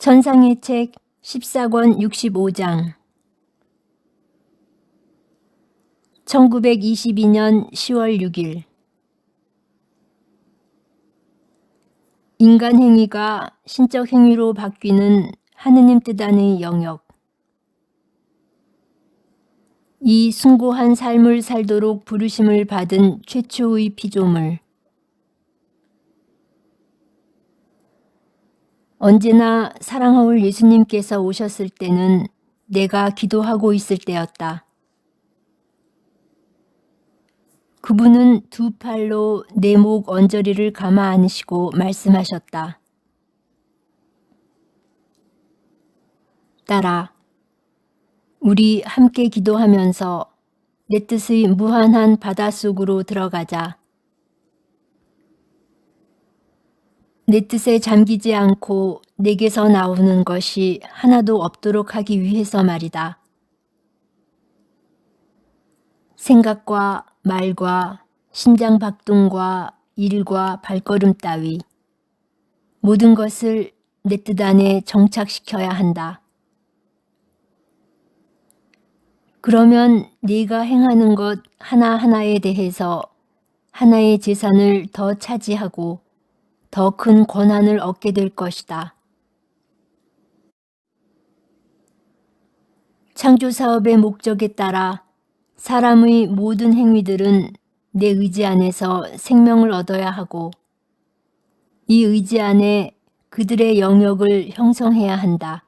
천상의 책 14권 65장. 1922년 10월 6일. 인간 행위가 신적 행위로 바뀌는 하느님 뜻 안의 영역. 이 숭고한 삶을 살도록 부르심을 받은 최초의 피조물 언제나 사랑하올 예수님께서 오셨을 때는 내가 기도하고 있을 때였다. 그분은 두 팔로 내 목 언저리를 감아 안으시고 말씀하셨다. 딸아, 우리 함께 기도하면서 내 뜻의 무한한 바다 속으로 들어가자. 내 뜻에 잠기지 않고 내게서 나오는 것이 하나도 없도록 하기 위해서 말이다. 생각과 말과 심장 박동과 일과 발걸음 따위 모든 것을 내 뜻 안에 정착시켜야 한다. 그러면 네가 행하는 것 하나하나에 대해서 하나의 재산을 더 차지하고 더 큰 권한을 얻게 될 것이다. 창조 사업의 목적에 따라 사람의 모든 행위들은 내 의지 안에서 생명을 얻어야 하고 이 의지 안에 그들의 영역을 형성해야 한다.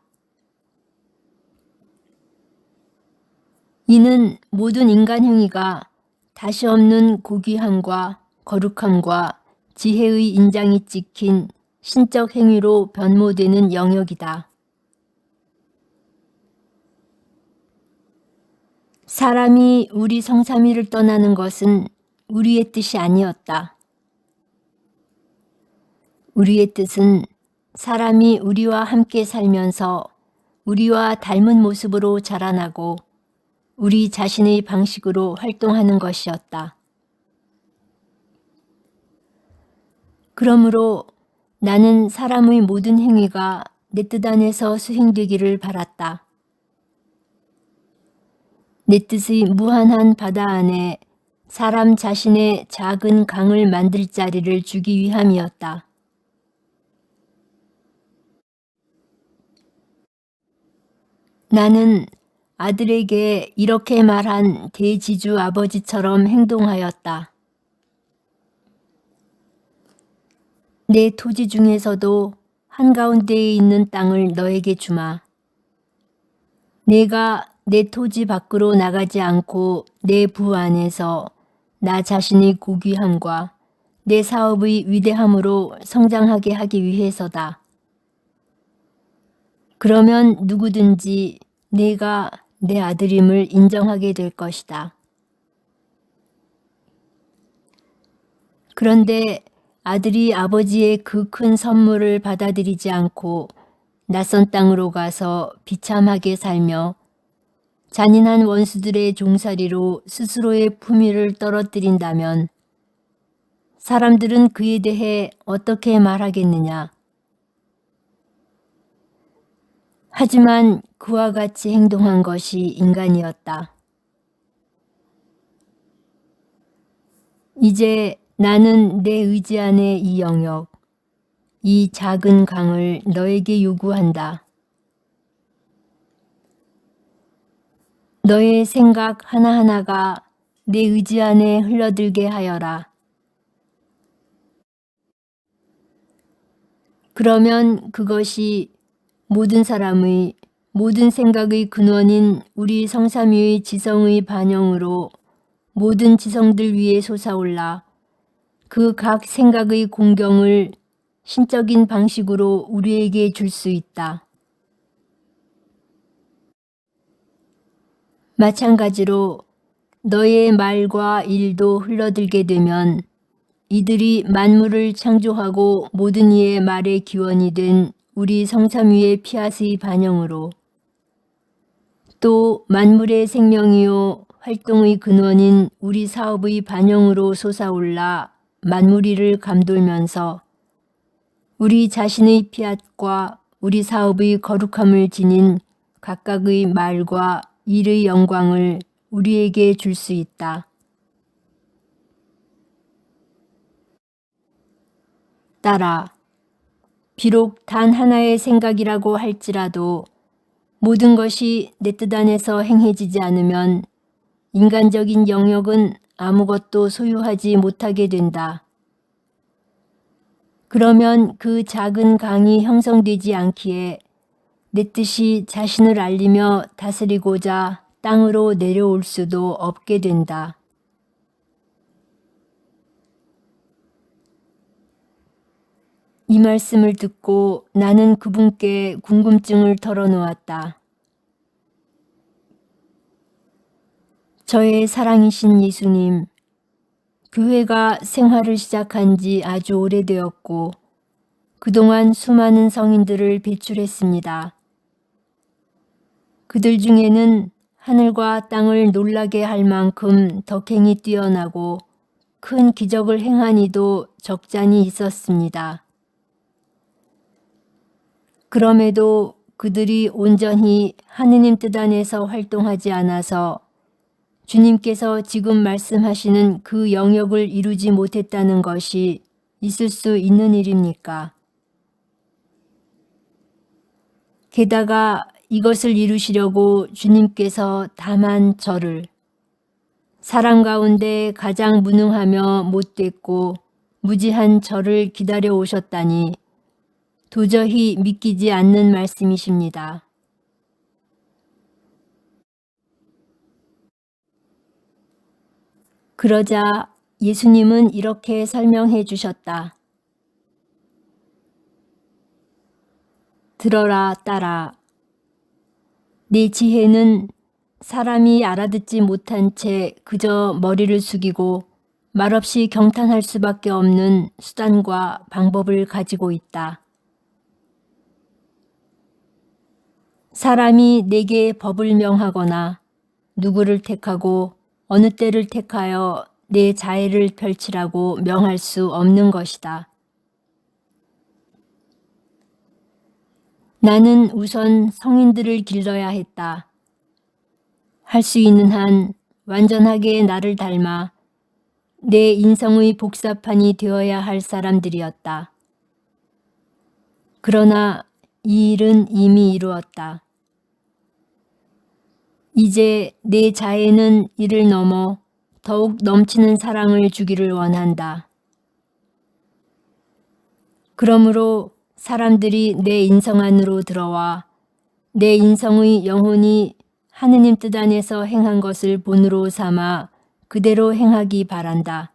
이는 모든 인간 행위가 다시 없는 고귀함과 거룩함과 지혜의 인장이 찍힌 신적 행위로 변모되는 영역이다. 사람이 우리 성삼위를 떠나는 것은 우리의 뜻이 아니었다. 우리의 뜻은 사람이 우리와 함께 살면서 우리와 닮은 모습으로 자라나고 우리 자신의 방식으로 활동하는 것이었다. 그러므로 나는 사람의 모든 행위가 내 뜻 안에서 수행되기를 바랐다. 내 뜻의 무한한 바다 안에 사람 자신의 작은 강을 만들 자리를 주기 위함이었다. 나는 아들에게 이렇게 말한 대지주 아버지처럼 행동하였다. 내 토지 중에서도 한가운데에 있는 땅을 너에게 주마. 내가 내 토지 밖으로 나가지 않고 내 부 안에서 나 자신의 고귀함과 내 사업의 위대함으로 성장하게 하기 위해서다. 그러면 누구든지 내가 내 아들임을 인정하게 될 것이다. 그런데 아들이 아버지의 그 큰 선물을 받아들이지 않고 낯선 땅으로 가서 비참하게 살며 잔인한 원수들의 종살이로 스스로의 품위를 떨어뜨린다면 사람들은 그에 대해 어떻게 말하겠느냐? 하지만 그와 같이 행동한 것이 인간이었다. 이제 나는 내 의지 안의 이 영역, 이 작은 강을 너에게 요구한다. 너의 생각 하나하나가 내 의지 안에 흘러들게 하여라. 그러면 그것이 모든 사람의 모든 생각의 근원인 우리 성삼위의 지성의 반영으로 모든 지성들 위에 솟아올라 그 각 생각의 공경을 신적인 방식으로 우리에게 줄 수 있다. 마찬가지로 너의 말과 일도 흘러들게 되면 이들이 만물을 창조하고 모든 이의 말의 기원이 된 우리 성삼위의 피앗의 반영으로 또 만물의 생명이요 활동의 근원인 우리 사업의 반영으로 솟아올라 만물이를 감돌면서 우리 자신의 피앗과 우리 사업의 거룩함을 지닌 각각의 말과 일의 영광을 우리에게 줄 수 있다. 따라 비록 단 하나의 생각이라고 할지라도 모든 것이 내 뜻 안에서 행해지지 않으면 인간적인 영역은 아무것도 소유하지 못하게 된다. 그러면 그 작은 강이 형성되지 않기에 내 뜻이 자신을 알리며 다스리고자 땅으로 내려올 수도 없게 된다. 이 말씀을 듣고 나는 그분께 궁금증을 털어놓았다. 저의 사랑이신 예수님, 교회가 생활을 시작한 지 아주 오래되었고, 그동안 수많은 성인들을 배출했습니다. 그들 중에는 하늘과 땅을 놀라게 할 만큼 덕행이 뛰어나고 큰 기적을 행한 이도 적잖이 있었습니다. 그럼에도 그들이 온전히 하느님 뜻 안에서 활동하지 않아서 주님께서 지금 말씀하시는 그 영역을 이루지 못했다는 것이 있을 수 있는 일입니까? 게다가 이것을 이루시려고 주님께서 다만 저를 사람 가운데 가장 무능하며 못됐고 무지한 저를 기다려 오셨다니 도저히 믿기지 않는 말씀이십니다. 그러자 예수님은 이렇게 설명해 주셨다. 들어라 따라. 내 지혜는 사람이 알아듣지 못한 채 그저 머리를 숙이고 말없이 경탄할 수밖에 없는 수단과 방법을 가지고 있다. 사람이 내게 법을 명하거나 누구를 택하고 어느 때를 택하여 내 자애를 펼치라고 명할 수 없는 것이다. 나는 우선 성인들을 길러야 했다. 할 수 있는 한 완전하게 나를 닮아 내 인성의 복사판이 되어야 할 사람들이었다. 그러나 이 일은 이미 이루었다. 이제 내 자애는 이를 넘어 더욱 넘치는 사랑을 주기를 원한다. 그러므로 사람들이 내 인성 안으로 들어와 내 인성의 영혼이 하느님 뜻 안에서 행한 것을 본으로 삼아 그대로 행하기 바란다.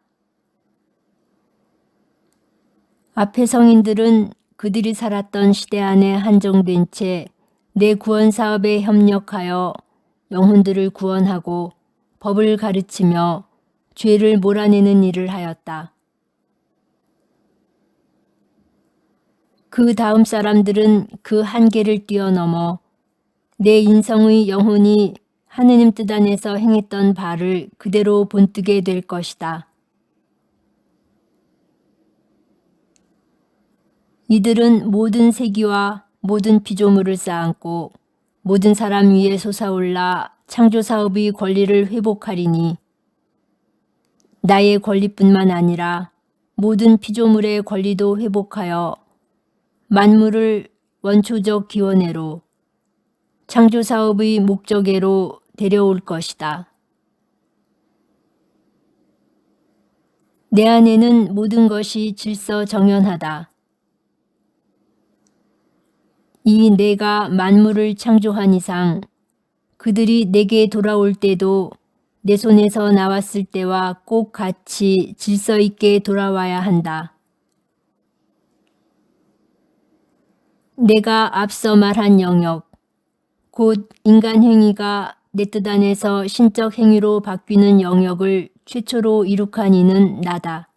앞의 성인들은 그들이 살았던 시대 안에 한정된 채 내 구원 사업에 협력하여 영혼들을 구원하고 법을 가르치며 죄를 몰아내는 일을 하였다. 그 다음 사람들은 그 한계를 뛰어넘어 내 인성의 영혼이 하느님 뜻 안에서 행했던 바를 그대로 본뜨게 될 것이다. 이들은 모든 세기와 모든 피조물을 쌓았고 모든 사람 위에 솟아올라 창조 사업의 권리를 회복하리니 나의 권리뿐만 아니라 모든 피조물의 권리도 회복하여 만물을 원초적 기원회로 창조 사업의 목적애로 데려올 것이다. 내 안에는 모든 것이 질서 정연하다. 이 내가 만물을 창조한 이상 그들이 내게 돌아올 때도 내 손에서 나왔을 때와 꼭 같이 질서 있게 돌아와야 한다. 내가 앞서 말한 영역, 곧 인간 행위가 내 뜻 안에서 신적 행위로 바뀌는 영역을 최초로 이룩한 이는 나다.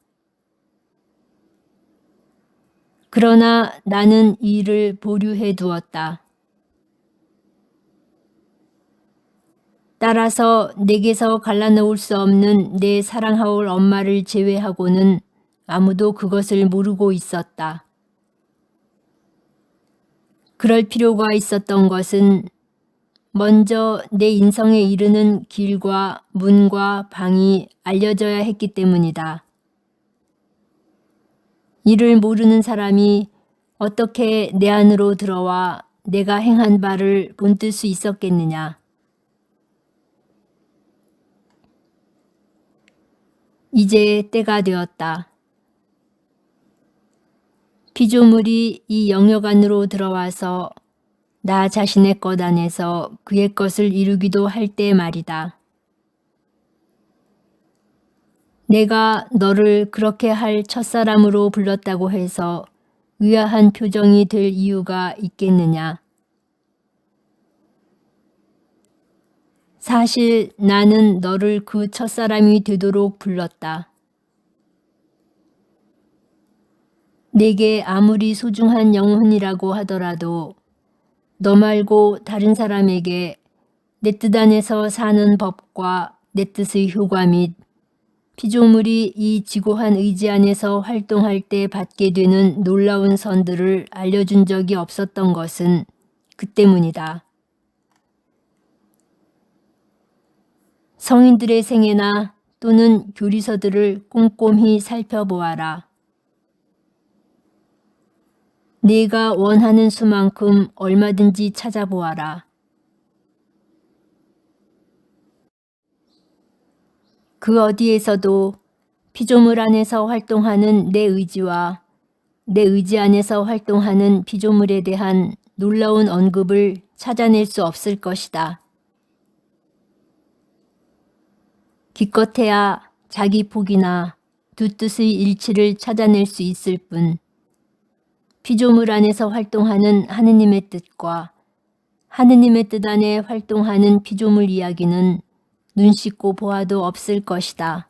그러나 나는 이 일을 보류해 두었다. 따라서 내게서 갈라놓을 수 없는 내 사랑하올 엄마를 제외하고는 아무도 그것을 모르고 있었다. 그럴 필요가 있었던 것은 먼저 내 인성에 이르는 길과 문과 방이 알려져야 했기 때문이다. 이를 모르는 사람이 어떻게 내 안으로 들어와 내가 행한 바를 본뜰 수 있었겠느냐. 이제 때가 되었다. 피조물이 이 영역 안으로 들어와서 나 자신의 것 안에서 그의 것을 이루기도 할 때 말이다. 내가 너를 그렇게 할 첫사람으로 불렀다고 해서 의아한 표정이 될 이유가 있겠느냐? 사실 나는 너를 그 첫사람이 되도록 불렀다. 내게 아무리 소중한 영혼이라고 하더라도 너 말고 다른 사람에게 내 뜻 안에서 사는 법과 내 뜻의 효과 및 피조물이 이 지고한 의지 안에서 활동할 때 받게 되는 놀라운 선들을 알려준 적이 없었던 것은 그 때문이다. 성인들의 생애나 또는 교리서들을 꼼꼼히 살펴보아라. 네가 원하는 수만큼 얼마든지 찾아보아라. 그 어디에서도 피조물 안에서 활동하는 내 의지와 내 의지 안에서 활동하는 피조물에 대한 놀라운 언급을 찾아낼 수 없을 것이다. 기껏해야 자기 폭이나 두 뜻의 일치를 찾아낼 수 있을 뿐 피조물 안에서 활동하는 하느님의 뜻과 하느님의 뜻 안에 활동하는 피조물 이야기는 눈 씻고 보아도 없을 것이다.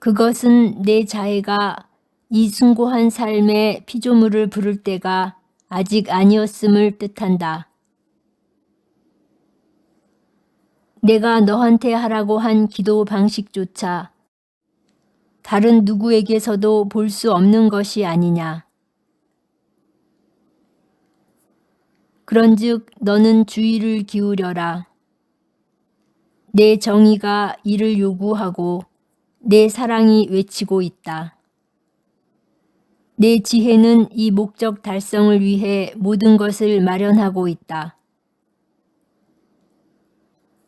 그것은 내 자해가 이 숭고한 삶의 피조물을 부를 때가 아직 아니었음을 뜻한다. 내가 너한테 하라고 한 기도 방식조차 다른 누구에게서도 볼 수 없는 것이 아니냐. 그런즉 너는 주의를 기울여라. 내 정의가 이를 요구하고 내 사랑이 외치고 있다. 내 지혜는 이 목적 달성을 위해 모든 것을 마련하고 있다.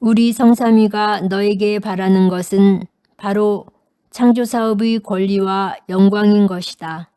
우리 성삼위가 너에게 바라는 것은 바로 창조사업의 권리와 영광인 것이다.